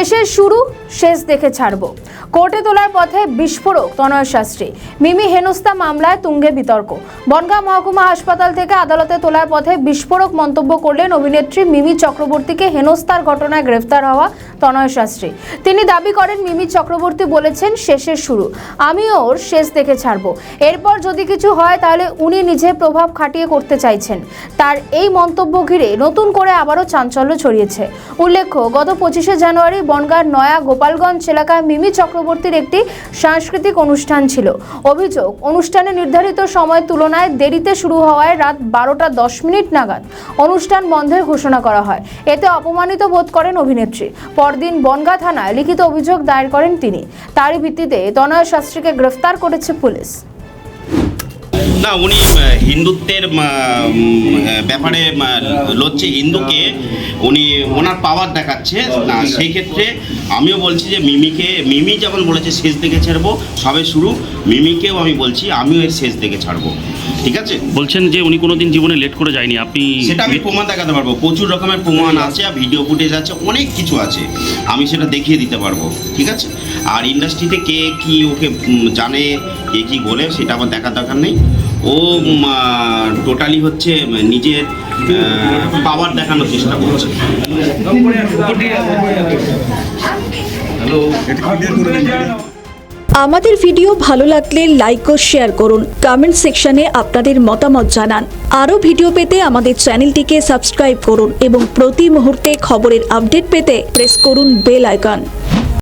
শেষের শুরু, শেষ দেখে ছাড়ব। কোর্টে তোলার পথে বিস্ফোরক তনয় শাস্ত্রী। মিমি হেনস্তা মামলায় তুঙ্গে বিতর্ক। বনগাঁ মহকুমা হাসপাতাল থেকে আদালতে তোলার পথে বিস্ফোরক মন্তব্য করলেন অভিনেত্রী মিমি চক্রবর্তীকে হেনস্তার ঘটনায় গ্রেফতার হওয়া তনয় শাস্ত্রী। তিনি দাবি করেন, মিমি চক্রবর্তী বলেছেন শেষের শুরু। আমি ওর শেষ দেখে ছাড়ব। এরপর যদি কিছু হয়, তাহলে উনি নিজে প্রভাব খাটিয়ে করতে চাইছেন। তার এই মন্তব্য ঘিরে নতুন করে আবারও চাঞ্চল্য ছড়িয়েছে। উল্লেখ্য, গত পঁচিশে জানুয়ারি বনগাঁর নয়া গোপালগঞ্জ এলাকায় মিমি চক্রবর্তীর একটি সাংস্কৃতিক অনুষ্ঠান ছিল। অভিযোগ, অনুষ্ঠানে নির্ধারিত সময় তুলনায় দেরিতে শুরু হওয়ায় রাত বারোটা দশ মিনিট নাগাদ অনুষ্ঠান বন্ধের ঘোষণা করা হয়। এতে অপমানিত বোধ করেন অভিনেত্রী। পরদিন বনগাঁ থানায় লিখিত অভিযোগ দায়ের করেন তিনি। তারই ভিত্তিতে তনয় শাস্ত্রীকে গ্রেফতার করেছে পুলিশ। না উনি হিন্দুত্বের ব্যাপারে লড়ছে হিন্দুকে উনি ওনার পাওয়ার দেখাচ্ছে। না সেই ক্ষেত্রে আমিও বলছি যে মিমিকে মিমি যেমন বলেছে শেষ দিকে ছাড়বো সবে শুরু মিমিকেও আমি বলছি আমিও এর শেষ দিকে ছাড়বো। ঠিক আছে? বলছেন যে উনি কোনোদিন জীবনে লেট করে যায়নি আপনি সেটা আমি প্রমাণ দেখাতে পারব। প্রচুর রকমের প্রমাণ আছে আর ভিডিও ফুটেজ আছে অনেক কিছু আছে। আমি সেটা দেখিয়ে দিতে পারব। ঠিক আছে? আর ইন্ডাস্ট্রিতে কে কি ওকে জানে কে কি বলে সেটা আমার দেখার দরকার নেই। ও টোটালি হচ্ছে নিজের পাওয়ার দেখানোর চেষ্টা করছে। আমাদের ভিডিও ভালো লাগলে লাইক ও শেয়ার করুন। কমেন্ট সেকশনে আপনাদের মতামত জানান। আরও ভিডিও পেতে আমাদের চ্যানেলটিকে সাবস্ক্রাইব করুন এবং প্রতি মুহূর্তে খবরের আপডেট পেতে প্রেস করুন বেল আইকন